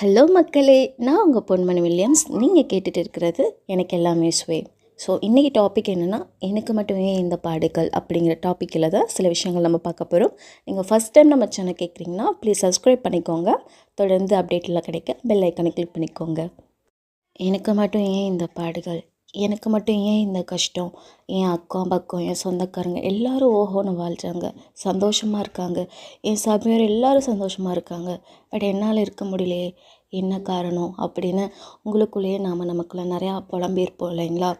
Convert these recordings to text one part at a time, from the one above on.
Hello மக்களே. நான் உங்கள் பொன்மணி வில்லியம்ஸ். நீங்கள் கேட்டுட்டு இருக்கிறது எனக்கு எல்லாமே ஸ்வே ஸோ இன்றைக்கி டாபிக் என்னென்னா எனக்கு மட்டும் ஏன் இந்த பாடுகள் அப்படிங்கிற டாப்பிக்கில் தான் சில விஷயங்கள் நம்ம பார்க்க போகிறோம் நீங்கள் ஃபஸ்ட் டைம் நம்ம சேனல் கேட்குறீங்கன்னா ப்ளீஸ் சப்ஸ்கிரைப் பண்ணிக்கோங்க. தொடர்ந்து அப்டேட்லாம் கிடைக்க பெல் ஐக்கனை கிளிக் பண்ணிக்கோங்க. எனக்கு மட்டும் ஏன் இந்த பாடுகள் எனக்கு மட்டும் ஏன் இந்த கஷ்டம்? என் அக்கம் பக்கம் என் சொந்தக்காரங்க எல்லாரும் ஓஹோன்னு வாழ்கிறாங்க சந்தோஷமாக இருக்காங்க. என் சபையோர் எல்லாரும் சந்தோஷமாக இருக்காங்க. பட் என்னால் இருக்க முடியலையே. என்ன காரணம்? அப்படின்னு உங்களுக்குள்ளேயே நாம் நமக்குள்ளே நிறையா புலம்பியிருப்போம் இல்லைங்களா?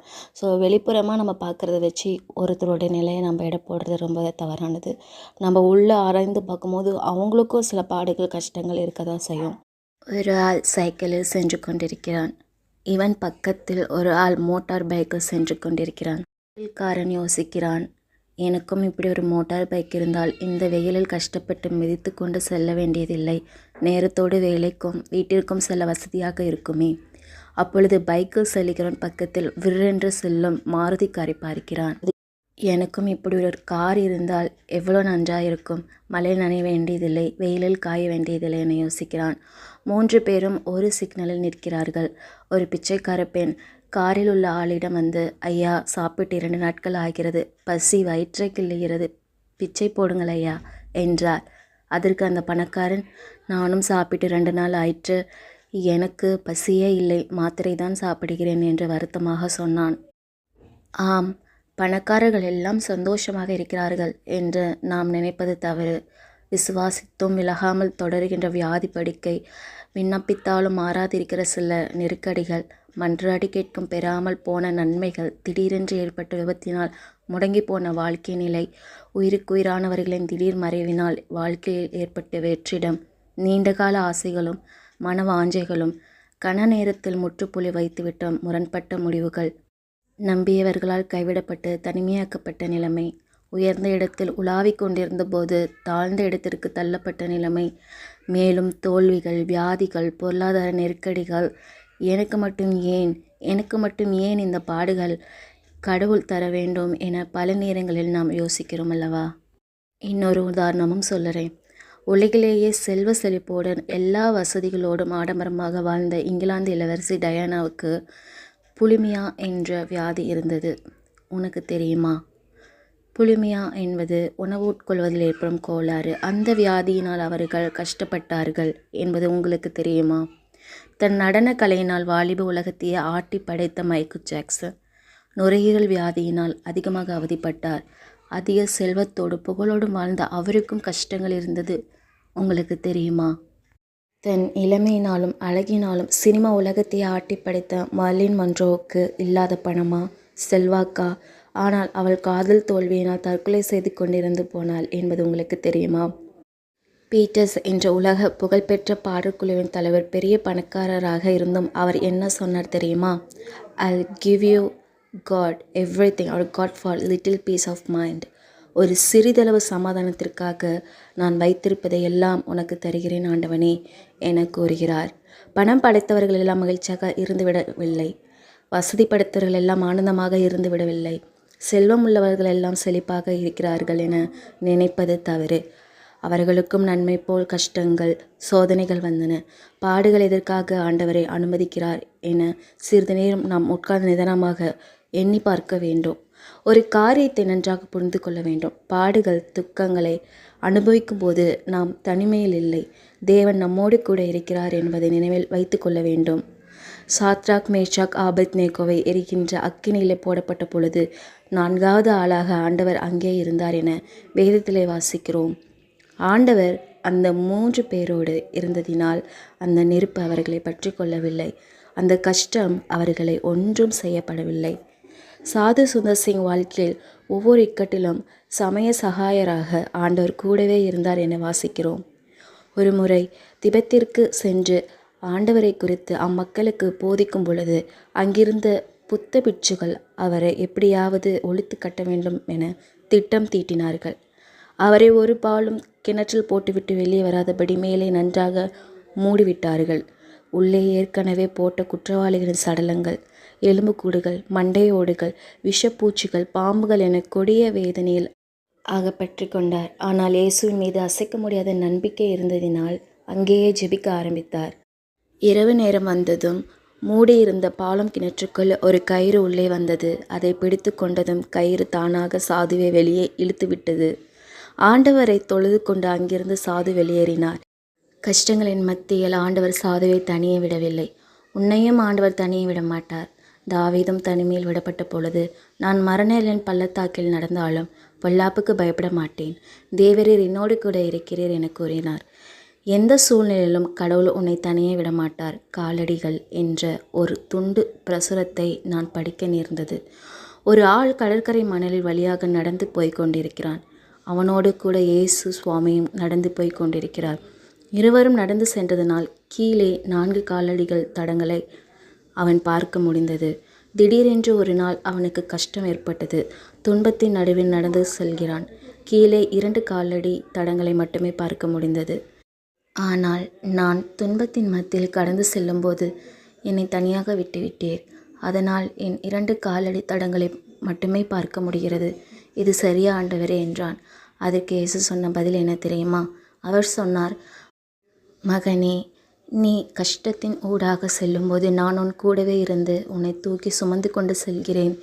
ஸோ வெளிப்புறமாக நம்ம பார்க்குறத வச்சு ஒருத்தரோட நிலையை நம்ம இட போடுறது ரொம்ப தவறானது. நம்ம உள்ளே ஆராய்ந்து பார்க்கும்போது அவங்களுக்கும் சில பாடுகள் கஷ்டங்கள் இருக்க தான் செய்யும். ஒரு ஆள் சைக்கிளில் சென்று கொண்டிருக்கிறான். இவன் பக்கத்தில் ஒரு ஆள் மோட்டார் பைக்கில் சென்று கொண்டிருக்கிறான். காரன் யோசிக்கிறான் எனக்கும் இப்படி ஒரு மோட்டார் பைக் இருந்தால் இந்த வெயிலில் கஷ்டப்பட்டு மிதித்து கொண்டு செல்ல வேண்டியதில்லை. நேரத்தோடு வேலைக்கும் வீட்டிற்கும் செல்ல வசதியாக இருக்குமே அப்பொழுது பைக்கில் செல்கிறவன் பக்கத்தில் விற்றென்று செல்லும் மாருதி காரை பார்க்கிறான். எனக்கும் இப்படி ஒரு கார் இருந்தால் எவ்வளோ நன்றாக இருக்கும் மழை நனைய வேண்டியதில்லை வெயிலில் காய வேண்டியதில்லை என யோசிக்கிறான். மூன்று பேரும் ஒரு சிக்னலில் நிற்கிறார்கள். ஒரு பிச்சைக்கார பெண் காரில் உள்ள ஆளிடம் வந்து ஐயா சாப்பிட்டு இரண்டு நாட்கள் ஆகிறது. பசி வயிற்றை கிள்ளுகிறது பிச்சை போடுங்கள் ஐயா என்றார். அதற்கு அந்த பணக்காரன் நானும் சாப்பிட்டு ரெண்டு நாள் ஆயிற்று. எனக்கு பசியே இல்லை. மாத்திரை தான் சாப்பிடுகிறேன் என்று வருத்தமாக சொன்னான். ஆம் பணக்காரர்கள் எல்லாம் சந்தோஷமாக இருக்கிறார்கள் என்று நாம் நினைப்பது தவறு. விசுவாசித்தும் விலகாமல் தொடருகின்ற வியாதி படுக்கை விண்ணப்பித்தாலும் மாறாதிருக்கிற சில நெருக்கடிகள் மன்றாடி கேட்கும் பெறாமல் போன நன்மைகள் திடீரென்று ஏற்பட்ட விபத்தினால் முடங்கி போன வாழ்க்கை நிலை உயிருக்குயிரானவர்களின் திடீர் மறைவினால் வாழ்க்கையில் ஏற்பட்ட வெற்றிடம் நீண்டகால ஆசைகளும் மனவாஞ்சைகளும் கன நேரத்தில் முற்றுப்புள்ளி வைத்துவிட்ட முரண்பட்ட முடிவுகள் நம்பியவர்களால் கைவிடப்பட்டு தனிமையாக்கப்பட்ட நிலைமை. உயர்ந்த இடத்தில் உலாவிக் கொண்டிருந்த போது தாழ்ந்த இடத்திற்கு தள்ளப்பட்ட நிலைமை. மேலும் தோல்விகள் வியாதிகள் பொருளாதார நெருக்கடிகள். எனக்கு மட்டும் ஏன் எனக்கு மட்டும் ஏன் இந்த பாடுகள் கடவுள் தர வேண்டும் என பல நேரங்களில் நாம் யோசிக்கிறோம் அல்லவா? இன்னொரு உதாரணமும் சொல்லுறேன். உலகிலேயே செல்வ செழிப்போடன் எல்லா வசதிகளோடும் ஆடம்பரமாக வாழ்ந்த இங்கிலாந்து இளவரசி டயானாவுக்கு புலிமியா என்ற வியாதி இருந்தது. உனக்கு தெரியுமா? புலிமியா என்பது உணவு உட்கொள்வதில் ஏற்படும் கோளாறு. அந்த வியாதியினால் அவர்கள் கஷ்டப்பட்டார்கள் என்பது உங்களுக்கு தெரியுமா? தன் நடன கலையினால் வாலிப உலகத்தையே ஆட்டி படைத்த மைக்கு ஜாக்சன் நுரையீரல் வியாதியினால் அதிகமாக அவதிப்பட்டார். அதிக செல்வத்தோடு புகழோடும் வாழ்ந்த அவருக்கும் கஷ்டங்கள் இருந்தது. உங்களுக்கு தெரியுமா? தன் இளமையினாலும் அழகினாலும் சினிமா உலகத்தையே ஆட்டி படைத்த மர்லின் மன்றோவுக்கு இல்லாத பணமா? செல்வாக்கா? ஆனால் அவள் காதல் தோல்வியினால் தற்கொலை செய்து கொண்டிருந்து போனாள் என்பது உங்களுக்கு தெரியுமா? பீட்டர்ஸ் என்ற உலக புகழ்பெற்ற பாடற்குழுவின் தலைவர் பெரிய பணக்காரராக இருந்தும் அவர் என்ன சொன்னார் தெரியுமா? I give you God everything our God for little peace of mind ஒரு சிறிதளவு சமாதானத்திற்காக நான் வைத்திருப்பதை எல்லாம் உனக்கு தருகிறேன் ஆண்டவனே என கூறுகிறார். பணம் படைத்தவர்கள் எல்லாம் மகிழ்ச்சியாக இருந்துவிடவில்லை. வசதி படைத்தவர்கள் எல்லாம் ஆனந்தமாக இருந்துவிடவில்லை. செல்வம் உள்ளவர்கள் எல்லாம் செழிப்பாக இருக்கிறார்கள் என நினைப்பது தவறு. அவர்களுக்கும் நன்மை போல் கஷ்டங்கள் சோதனைகள் வந்தன. பாடுகள் எதற்காக ஆண்டவரை அனுமதிக்கிறார் என சிறிது நேரம் நாம் உட்கார்ந்து நிதானமாக எண்ணி பார்க்க வேண்டும். ஒரு காரியத்தை நன்றாக புரிந்து கொள்ள வேண்டும். பாடுகள் துக்கங்களை அனுபவிக்கும் போது நாம் தனிமையில் இல்லை. தேவன் நம்மோடு கூட இருக்கிறார் என்பதை நினைவில் வைத்து கொள்ள வேண்டும். சாத்ராக் மேஷாக் ஆபத் நேகோவை எரிகின்ற அக்கினியிலே போடப்பட்ட பொழுது நான்காவது ஆளாக ஆண்டவர் அங்கே இருந்தார் என வேதத்திலே வாசிக்கிறோம். ஆண்டவர் அந்த மூன்று பேரோடு இருந்ததினால் அந்த நெருப்பு அவர்களை பற்றி கொள்ளவில்லை. அந்த கஷ்டம் அவர்களை ஒன்றும் செய்யப்படவில்லை. சாது சுந்தர் சிங் வாழ்க்கையில் ஒவ்வொரு இக்கட்டிலும் சமய சகாயராக ஆண்டவர் கூடவே இருந்தார் என வாசிக்கிறோம். ஒரு முறை திபெத்திற்கு சென்று ஆண்டவரை குறித்து அம்மக்களுக்கு போதிக்கும் பொழுது அங்கிருந்த புத்த பிட்சுகள் அவரை எப்படியாவது ஒழித்து கட்ட வேண்டும் என திட்டம் தீட்டினார்கள். அவரை ஒரு பாலும் கிணற்றில் போட்டுவிட்டு வெளியே வராதபடி மேலே நன்றாக மூடிவிட்டார்கள். உள்ளே ஏற்கனவே போட்ட குற்றவாளிகளின் சடலங்கள் எலும்புக்கூடுகள் மண்டையோடுகள் விஷப்பூச்சிகள் பாம்புகள் என கொடிய வேதனையில் அகப்பற்றி கொண்டார். ஆனால் இயேசுவின் மீது அசைக்க முடியாத நம்பிக்கை இருந்ததினால் அங்கேயே ஜெபிக்க ஆரம்பித்தார். இரவு நேரம் வந்ததும் மூடியிருந்த பாலம் கிணற்றுக்குள் ஒரு கயிறு உள்ளே வந்தது. அதை பிடித்து கொண்டதும் கயிறு தானாக சாதுவை வெளியே இழுத்து விட்டது ஆண்டவரை தொழுது கொண்டு அங்கிருந்து சாது வெளியேறினார். கஷ்டங்களின் மத்தியில் ஆண்டவர் சாதுவை தனியே விடவில்லை. உன்னையும் ஆண்டவர் தனியே விட மாட்டார் தாவீதும் தனிமையில் விடப்பட்ட பொழுது நான் மரணலின் பள்ளத்தாக்கில் நடந்தாலும் பொல்லாப்புக்கு பயப்பட மாட்டேன். தேவரீர் என்னோடு கூட இருக்கிறீர் என கூறினார். எந்த சூழ்நிலையிலும் கடவுள் உன்னை தனியே விடமாட்டார். காலடிகள் என்ற ஒரு துண்டு பிரசுரத்தை நான் படிக்க நேர்ந்தது. ஒரு ஆள் கடற்கரை மணலில் வழியாக நடந்து போய் கொண்டிருக்கிறான். அவனோடு கூட இயேசு சுவாமியும் நடந்து போய் கொண்டிருக்கிறார். இருவரும் நடந்து சென்றதனால் கீழே நான்கு காலடிகள் தடங்களை அவன் பார்க்க முடிந்தது. திடீரென்று ஒரு நாள் அவனுக்கு கஷ்டம் ஏற்பட்டது. துன்பத்தின் நடுவில் நடந்து செல்கிறான். கீழே இரண்டு காலடி தடங்களை மட்டுமே பார்க்க முடிந்தது. ஆனால் நான் துன்பத்தின் மத்தியில் கடந்து செல்லும்போது என்னை தனியாக விட்டுவிட்டீர். அதனால் என் இரண்டு காலடி தடங்களை மட்டுமே பார்க்க முடிகிறது. இது சரியா ஆண்டவரே? என்றான். அதற்கு இயேசு சொன்ன பதில் என்ன தெரியுமா? அவர் சொன்னார் மகனே நீ கஷ்டத்தின் ஊடாக செல்லும்போது நான் உன் கூடவே இருந்து உன்னை தூக்கி சுமந்து கொண்டு செல்கிறேன்.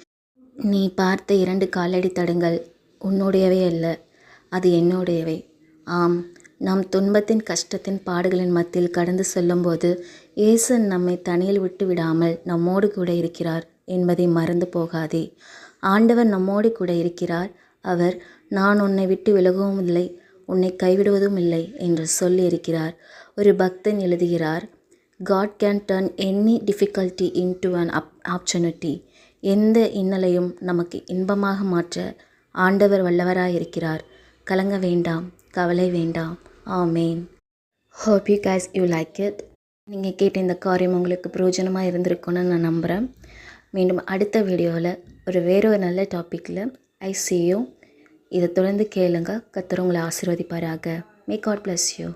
நீ பார்த்த இரண்டு காலடி தடங்கள் உன்னுடையவை அல்ல அது என்னுடையவை. ஆம் நாம் துன்பத்தின் கஷ்டத்தின் பாடுகளின் மத்தியில் கடந்து செல்லும்போது இயேசு நம்மை தனியில் விட்டு விடாமல் நம்மோடு கூட இருக்கிறார் என்பதை மறந்து போகாதே. ஆண்டவர் நம்மோடு கூட இருக்கிறார். அவர் நான் உன்னை விட்டு விலகவும் இல்லை உன்னை கைவிடுவதும் இல்லை என்று சொல்லி இருக்கிறார் ஒரு பக்தன் எழுதுகிறார் God can turn any difficulty into an up opportunity எந்த இன்னலையும் நமக்கு இன்பமாக மாற்ற ஆண்டவர் வல்லவராயிருக்கிறார். கலங்க வேண்டாம் கவலை வேண்டாம். Amen. Hope you guys you like it நீங்கள் கேட்ட இந்த காரியம் உங்களுக்கு பிரயோஜனமாக இருந்திருக்கும்னு நான் நம்புகிறேன் மீண்டும் அடுத்த வீடியோவில் ஒரு வேறொரு நல்ல டாப்பிக்கில் ஐ சி யூ இதை தொடர்ந்து கேளுங்க. கத்தர் உங்களை ஆசீர்வதிப்பாராக. May God bless you